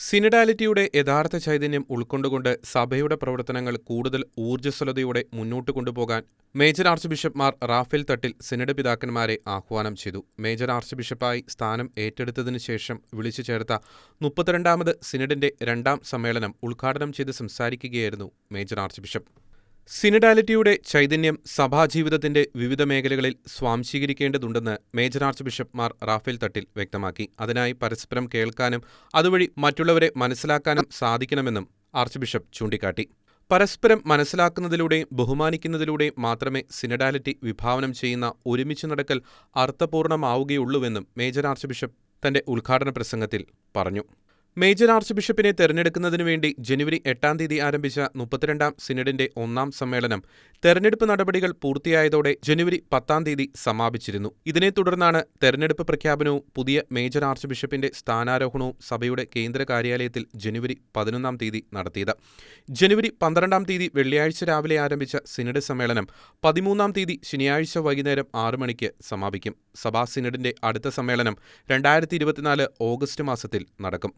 സിനഡാലിറ്റിയുടെ യഥാർത്ഥ ചൈതന്യം ഉൾക്കൊണ്ടുകൊണ്ട് സഭയുടെ പ്രവർത്തനങ്ങൾ കൂടുതൽ ഊർജസ്വലതയോടെ മുന്നോട്ട് കൊണ്ടുപോകാൻ major arch ബിഷപ്പ്മാർ Raphael Thattil synod പിതാക്കന്മാരെ ആഹ്വാനം ചെയ്തു. മേജർ ആർച്ച് ബിഷപ്പായി സ്ഥാനം ഏറ്റെടുത്തതിനു ശേഷം വിളിച്ചു ചേർത്ത മുപ്പത്തിരണ്ടാമത് സിനഡിന്റെ രണ്ടാം സമ്മേളനം ഉദ്ഘാടനം ചെയ്ത് സംസാരിക്കുകയായിരുന്നു മേജർ ആർച്ച് ബിഷപ്പ് സിനഡാലിറ്റിയുടെ ചൈതന്യം സഭാജീവിതത്തിന്റെ വിവിധ മേഖലകളിൽ സ്വാംശീകരിക്കേണ്ടതുണ്ടെന്ന് major arch bishop Mar Raphael Thattil വ്യക്തമാക്കി. അതിനായി പരസ്പരം കേൾക്കാനും അതുവഴി മറ്റുള്ളവരെ മനസ്സിലാക്കാനും സാധിക്കണമെന്നും ആർച്ച് ബിഷപ്പ് ചൂണ്ടിക്കാട്ടി. പരസ്പരം മനസ്സിലാക്കുന്നതിലൂടെയും ബഹുമാനിക്കുന്നതിലൂടെയും മാത്രമേ സിനഡാലിറ്റി വിഭാവനം ചെയ്യുന്ന ഒരുമിച്ച് നടക്കൽ അർത്ഥപൂർണമാവുകയുള്ളൂവെന്നും മേജർ ആർച്ച് ബിഷപ്പ് തന്റെ ഉദ്ഘാടന പ്രസംഗത്തിൽ പറഞ്ഞു. മേജർ ആർച്ച് ബിഷപ്പിനെ തെരഞ്ഞെടുക്കുന്നതിനു വേണ്ടി ജനുവരി എട്ടാം തീയതി ആരംഭിച്ച മുപ്പത്തിരണ്ടാം സിനഡിന്റെ ഒന്നാം സമ്മേളനം തെരഞ്ഞെടുപ്പ് നടപടികൾ പൂർത്തിയായതോടെ ജനുവരി പത്താം തീയതി സമാപിച്ചിരുന്നു. ഇതിനെ തുടർന്നാണ് തെരഞ്ഞെടുപ്പ് പ്രഖ്യാപനവും പുതിയ മേജർ ആർച്ച് ബിഷപ്പിന്റെ സ്ഥാനാരോഹണവും സഭയുടെ കേന്ദ്ര കാര്യാലയത്തിൽ ജനുവരി പതിനൊന്നാം തീയതി നടത്തിയത്. ജനുവരി പന്ത്രണ്ടാം തീയതി വെള്ളിയാഴ്ച രാവിലെ ആരംഭിച്ച സിനഡ് സമ്മേളനം പതിമൂന്നാം തീയതി ശനിയാഴ്ച വൈകുന്നേരം ആറു മണിക്ക് സമാപിക്കും. സഭാ സിനഡിന്റെ അടുത്ത സമ്മേളനം രണ്ടായിരത്തി ഓഗസ്റ്റ് മാസത്തിൽ നടക്കും.